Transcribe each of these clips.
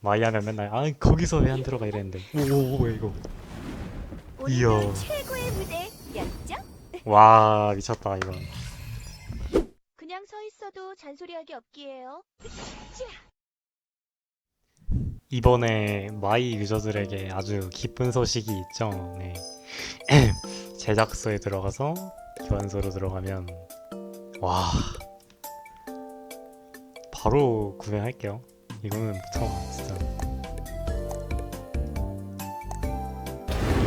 마이 하면 맨날 아 거기서 왜 안 들어가? 이랬는데. 오오오 뭐야 이거? 이야. 최고의 무대였죠? 와 미쳤다 이거 그냥 서 있어도 잔소리하기 없기에요. 이번에 마이 유저들에게 아주 기쁜 소식이 있죠. 네. 제작소에 들어가서 교환소로 들어가면 와. 바로 구매할게요 이거는 못하고 진짜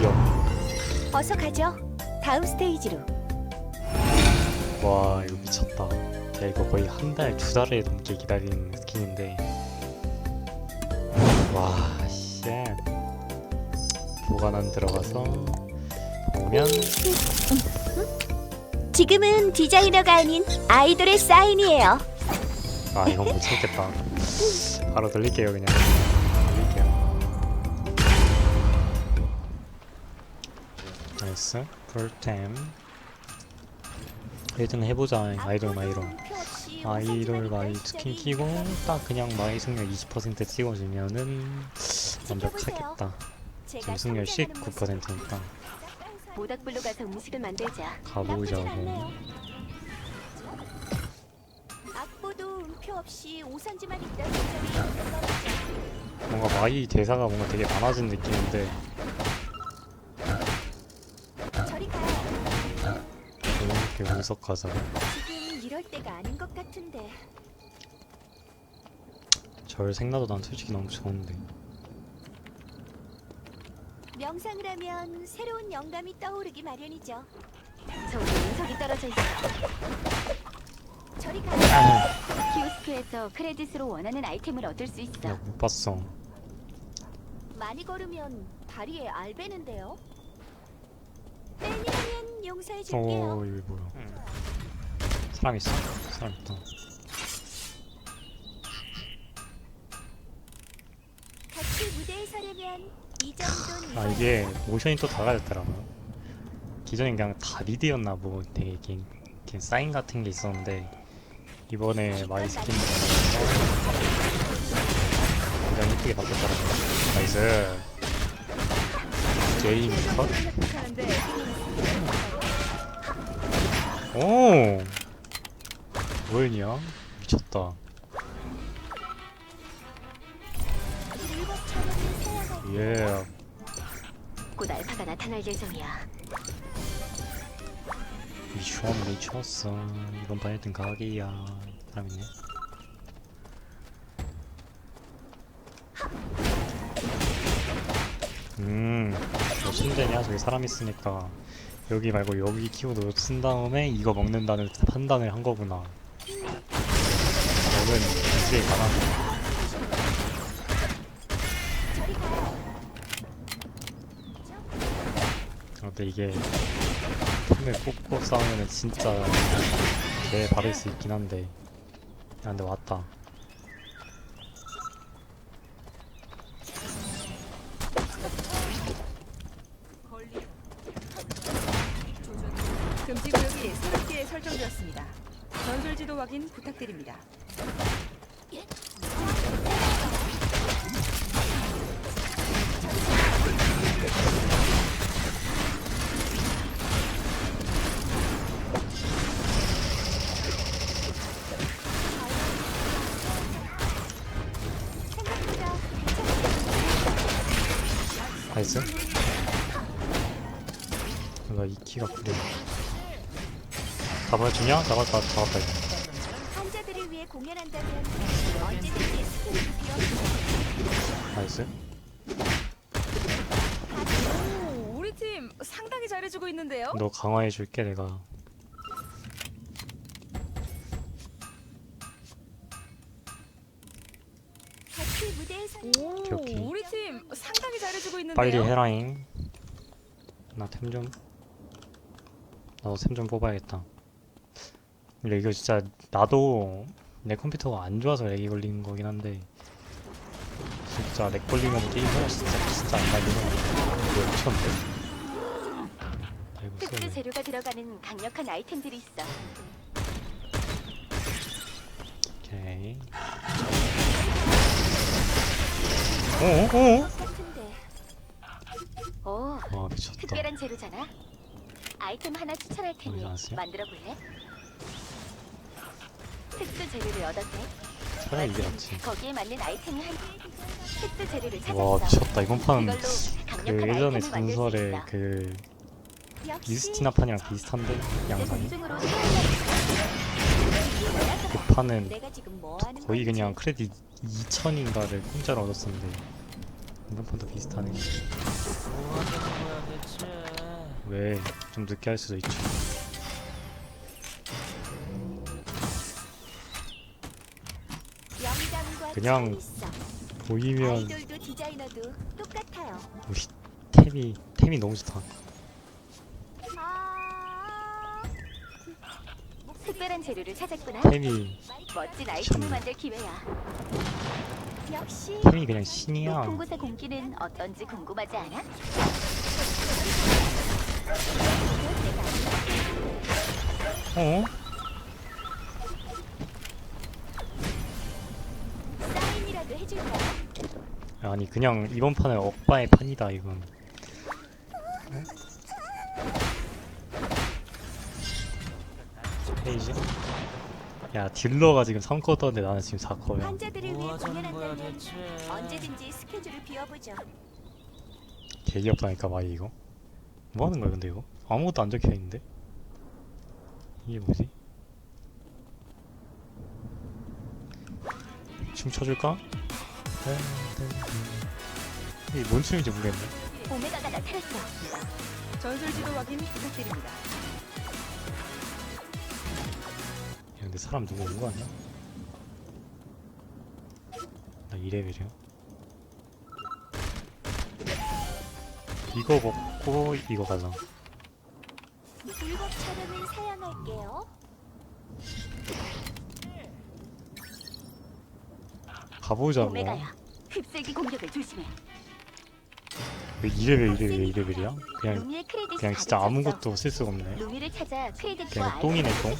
이야 어서 가죠. 다음 스테이지로. 와 이거 미쳤다 야 이거 거의 한 달 두 달에 넘게 기다린 스킨인데 와 쉣 보관안 들어가서 보면 지금은 디자이너가 아닌 아이돌의 사인이에요. 아 이건 못 참겠다 바로 돌릴게요 그냥. 돌릴게요. 나이스. 풀템. 1등 해보자 아이돌 마이로. 아이돌 마이 스킨 끼고 딱 그냥 마이 승률 20% 찍어주면은 완벽하겠다. 지금 승률 19%니까. 모닥불로 가서 음식을 만들자. 가보자고 표 없이 오산지만 점이 뭔가 마이 대사가 뭔가 되게 많아진 느낌인데 저리 가요. 왜 이렇게 울석하자 지금 이럴 때가 아닌 것 같은데. 절 생나도 난 솔직히 너무 좋은데 명상을 하면 새로운 영감이 떠오르기 마련이죠. 저기 운석이 떨어져 있어. 저리 가요. 키오스크에서 크레딧으로 원하는 아이템을 얻을 수 있어. 야못 봤어 많이 걸으면 다리에 알 베는데요. 뺀이라면 용서해 줄게요. 오 이거 뭐야 사람 있어 사람 있다 같이 무대에 서려면 이 정도는 아 이게 모션이 또 달라졌더라고요 기존엔 그냥 다 미드였나 뭐 되게 이렇게, 이렇게 사인 같은 게 있었는데 이번에 마이 스킨 굉장히 이쁘게 바뀌었더라고요. 나이스. 게임 컷? 오! 뭐였냐 미쳤다. 예. 곧 알파가 나타날 예정이야. 미션 미쳤어? 이번 판 1등 가기야. 사람 있네. 음 신대냐 저기 사람 있으니까 여기 말고 여기 키워드 쓴 다음에 이거 먹는다는 판단을 한 거구나. 너는 저리 가요. 근데 이게 틈을 뽑고 싸우면은 진짜 개 바를 수 있긴 한데 야 근데 왔다 금지 구역이 새롭게 설정되었습니다. 전술 지도 확인 부탁드립니다. 이 키가 그래 잡아주냐? 잡았다 잡았다 이거. 환자들을 위해 공연한다면 언제든지. 나이스 오, 우리 팀 상당히 잘해주고 있는데요. 너 강화해줄게 내가 같이 무대에 서 오, 오케이. 우리 팀 상당히 잘해주고 있는데요. 빨리 해라잉 나 템 좀 나도 템좀 뽑아야겠다 근데 이거 진짜 나도 내 컴퓨터가 안 좋아서 렉이 걸리는 거긴 한데 진짜 렉 걸리면 게임을 진짜 진짜 안 말리는 거 미쳤는데 특수 재료가 들어가는 강력한 아이템들이 있어. 오케이 어? 어? 같은데. 오, 와 미쳤다. 특별한 재료잖아. 아이템 하나 추천할 테니? 만들어 볼래? 특수 재료를 얻었대. 차라리 이게 낫지. 거기에 맞는 아이템이 한 특수 재료를 와 찾았어. 미쳤다. 이번 이걸로 그 강력한 예전에 아이템을 만들 수 전설의 있어. 그 역시 미스티나 판이랑 비슷한데 내 양상이. 그 판은 내가 지금 뭐 하는 거의. 그냥 크레딧 2천인가를 공짜로 얻었었는데 이번 판도 비슷하네. 왜 좀 늦게 할 수도 있죠. 그냥. 보이면. 우리 템이 템이 너무 좋다. 아. 특별한 재료를 찾았구나. 템이 멋진 아이템을. 만들 기회야. 역시 템이 그냥 신이야. 곳의 공기는 어떤지 궁금하지 않아? 어? 사인이라도 해줄까? 아니 그냥 이번 판은 억바의 판이다 이건. 페이지? 야 딜러가 지금 3쿼터인데 나는 지금 4쿼야. 환자들을 뭐 위해 하자는 거야 공연한다면 대체 언제든지 스케줄을 비워보죠. 개기 없다니까 마이 이거. 뭐 하는 거야 근데 이거? 아무것도 안 적혀 있는데? 이게 뭐지? 춤 춰줄까? 이게 뭔 춤인지 모르겠네. 오메가가 나타났어. 전술 지도 확인 부탁드립니다. 야, 근데 사람 누구 온 거 아니야? 나 2레벨이야. 이거 먹고 이거 가자. 불법 촬영을 사양할게요. 가보자고. 오메가야. 흡색이 공격을 조심해. 왜 2레벨 2레벨 2레벨이야? 그냥 루미의 크레딧이 그냥 진짜 가득 찼어. 아무것도 쓸 수가 없네. 루미를 찾아 크레딧과 그냥 똥이네, 똥.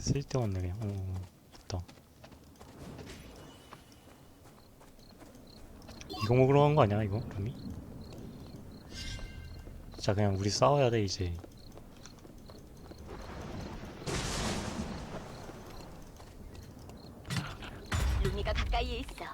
쓸데없네 그냥. 어, 어, 있다. 이거 먹으러 간 거 아니야 이거? 루미? 자 그냥 우리 싸워야 돼 이제. 루미가 가까이에 있어.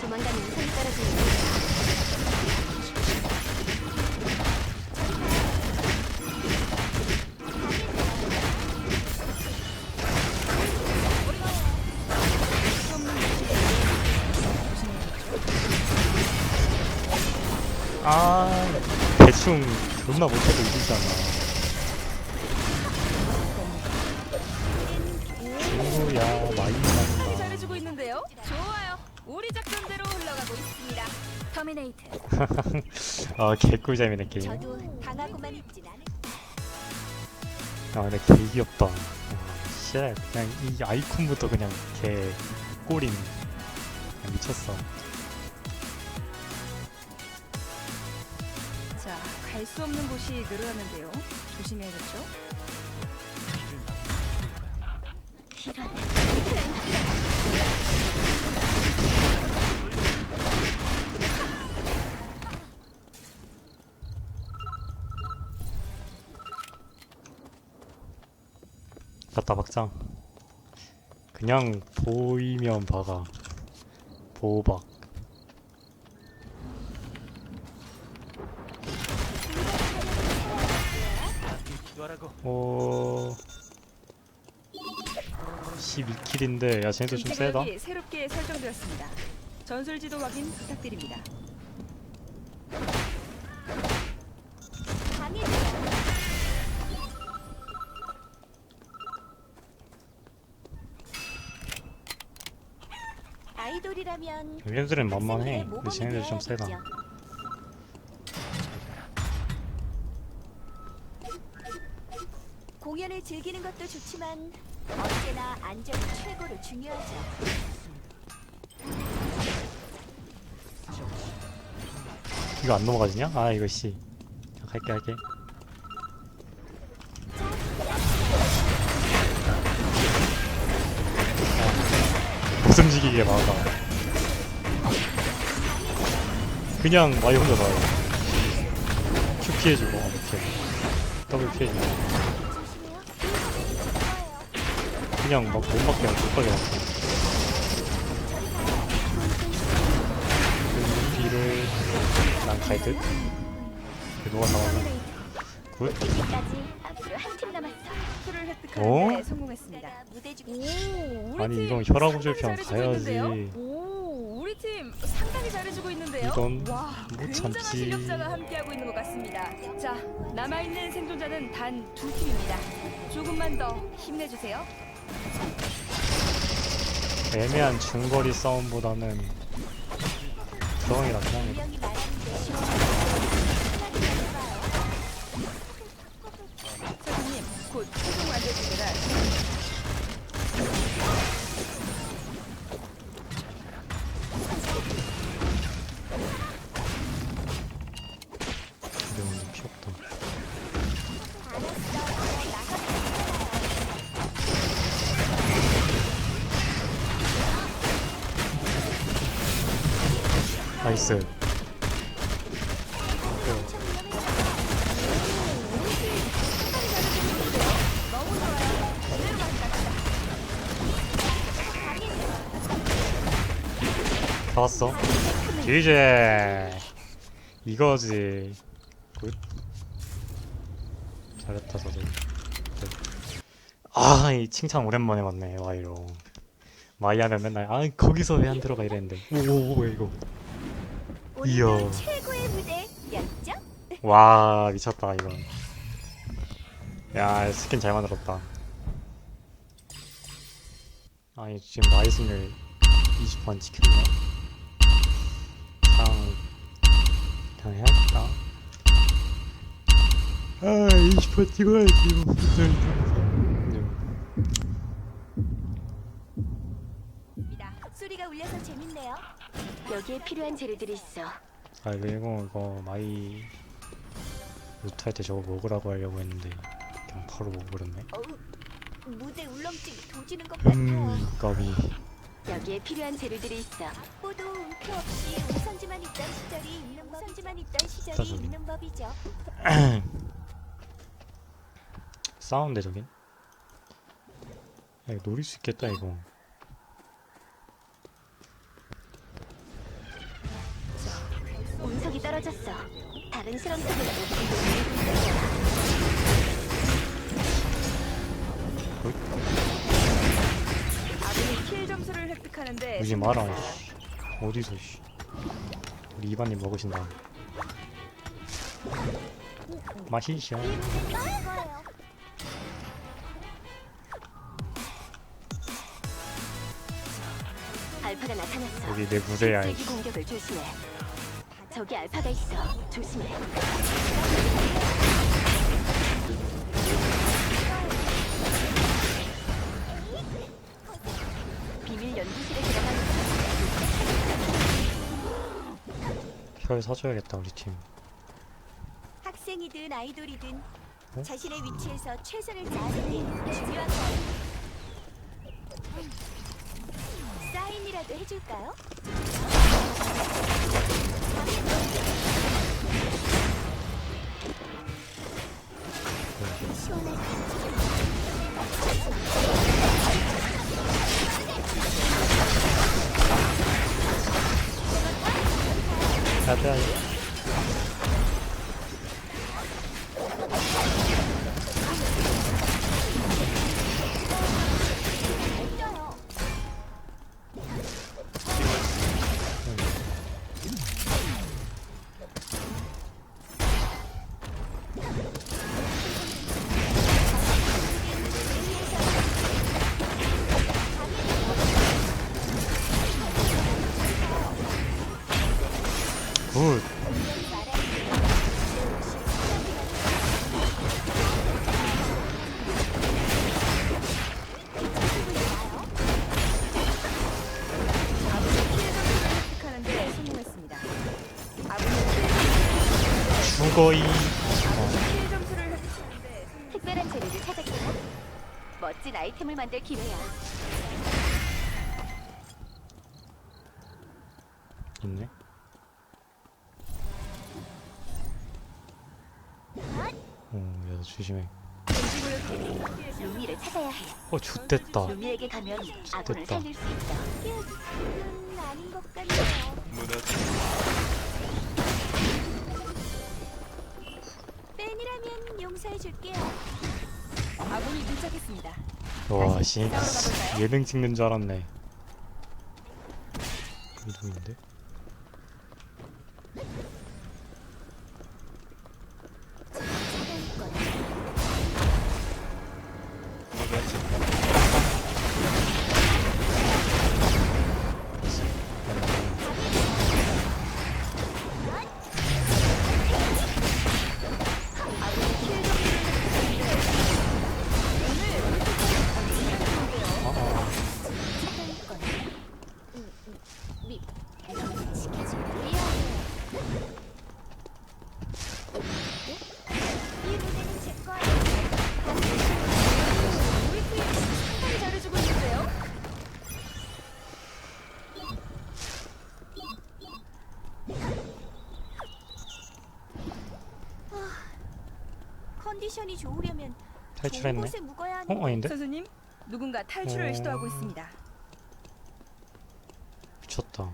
조만간 떨어질 거 대충 존나 못해도 이기잖아. 친구야 많이 만나. 잘해주고 있는데요. 좋아요. 우리 작전대로 흘러가고 있습니다. 터미네이트. 아 개꿀잼이네 게임. 저도 당하고만 있진 않을 아 근데 개 귀엽다. 아, 쉣 그냥 이 아이콘부터 그냥 개 꼴임. 그냥 미쳤어. 갈 수 없는 곳이 늘어나는데요. 조심해야겠죠? 갔다 박장. 그냥 보이면 박아. 보박. 기도하라고 어. 12킬인데 야 쟤네들 좀 세다. 새롭게 설정되었습니다. 전술 지도 확인 부탁드립니다. 아이돌이라면 얘네들은 만만해. 근데 쟤네들 좀 세다. 돼야겠죠. 공연을 즐기는 것도 좋지만 언제나 안전이 최고로 중요하죠. 이거 안 넘어가지냐? 아 이거 씨. 자, 갈게 갈게. 자. 못 움직이게 막아. 그냥 마이 혼자 나요. Q 피해주고, 어, 이렇게. 더블 피해주고. 그냥 막못 맞게 하고, 못 가게 하고. 그 뒤를, 난 가이드. 그 누가 잡아서. 굿. 어? 오, 아니, 팀 이건 혈압 상당히 우절편 잘해주고 가야지. 있는데요? 오, 우리 팀 상당히 잘해주고 있는데요. 이건 와, 못 굉장한 참지. 실력자가 함께하고 있는 것 같습니다. 자, 남아있는 생존자는 단 두 팀입니다. 조금만 더 힘내주세요. 애매한 중거리 싸움보다는 저항이 낫긴. 분 나이스. 다 왔어. 이제 이거지. 굿. 잘했다 저도. 굿. 아, 이 칭찬 오랜만에 받네 와이로. 마이 하면 맨날 아 거기서 왜 안 들어가 이랬는데. 오오오 왜 이거. 이야. 최고의 무대였죠? 와 미쳤다 이거. 야 스킨 잘 만들었다. 아니 지금 승률 20번 찍혔네. 그냥 그냥 해야겠다. 아 20번 찍어야지 이거 소리가 울려서 재밌네요. 여기에 필요한 재료들이 있어. 아 그리고 이거 마이 루트 할 때 저거 먹으라고 하려고 했는데 그냥 바로 먹어버렸네. 어우, 무대 울렁증 도지는 것 같아요. 음 까비. 여기에 필요한 재료들이 있어. 포도 움표 없이 우선지만 있던 시절이 있는 법, 우선지만 있던 시절이 따져네. 있는 법이죠. 싸운데 저긴? 야 이거 노릴 수 있겠다 이거 떨어졌어. 다른 실험탑을 아군이 킬 점수를 획득하는데 오지 마라 씨. 어디서 씨 우리 이반님 먹으신다 이거예요. 알파가 나타났어. 내 무대야 기 이씨. 공격을 조심해. 저기 알파가 있어. 조심해. 비밀 연구실에 들어가는 혈 사줘야겠다 우리 팀 학생이든 아이돌이든 어? 자신의 위치에서 최선을 다하는 게 중요한 거예요. 사인이라도 해줄까요? 야빼 점수를 성공- 특별한 재료를 찾았어. 멋진 아이템을 만들 기회야. 있네. 어, 야, 너 조심해. 루미를 찾아야 해. 어, 좋됐다. 루미에게 가면 아군을 됐다. 살릴 수 있어. 해줄게요. 아군이 도착했습니다. 와, 씨. 예능 찍는 줄 알았네. 이동인데? 컨디션이 좋으려면 좋은 탈출했네. 곳에 묵어야 하는 어, 아닌데? 선수님, 누군가 탈출을 어. 시도하고 있습니다. 미쳤다.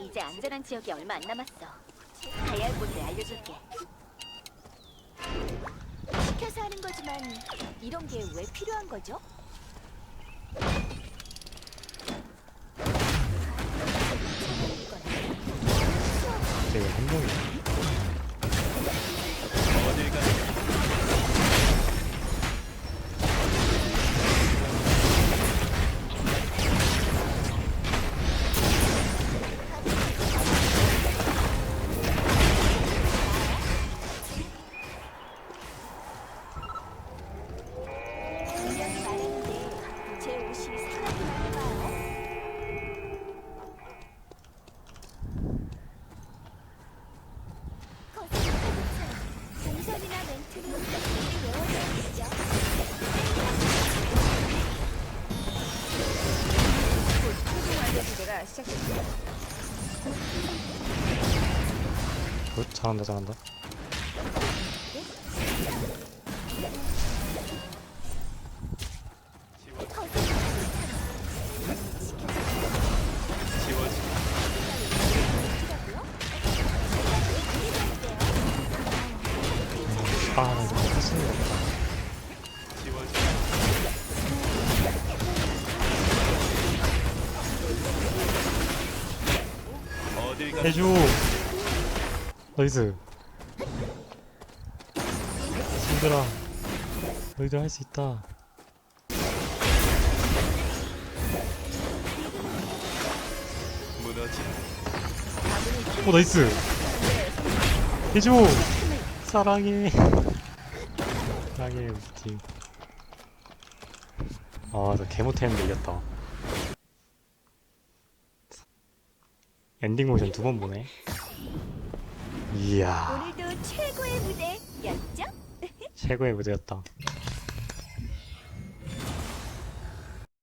이제 안전한 지역이 얼마 안 남았어. 가야 할 곳을 알려줄게. 시켜서 하는 거지만 이런 게 왜 필요한 거죠? 되게 한 명이 어, 잘한다, 잘한다. 나이스. 힘들어. 너희들 할 수 있다. 오, 나이스! 해줘! 사랑해. 사랑해, 우리 팀. 아, 나 개못했는데 이겼다. 엔딩 모션 두 번 보네. 이야, 오늘도 최고의 무대였죠? 최고의 무대였다.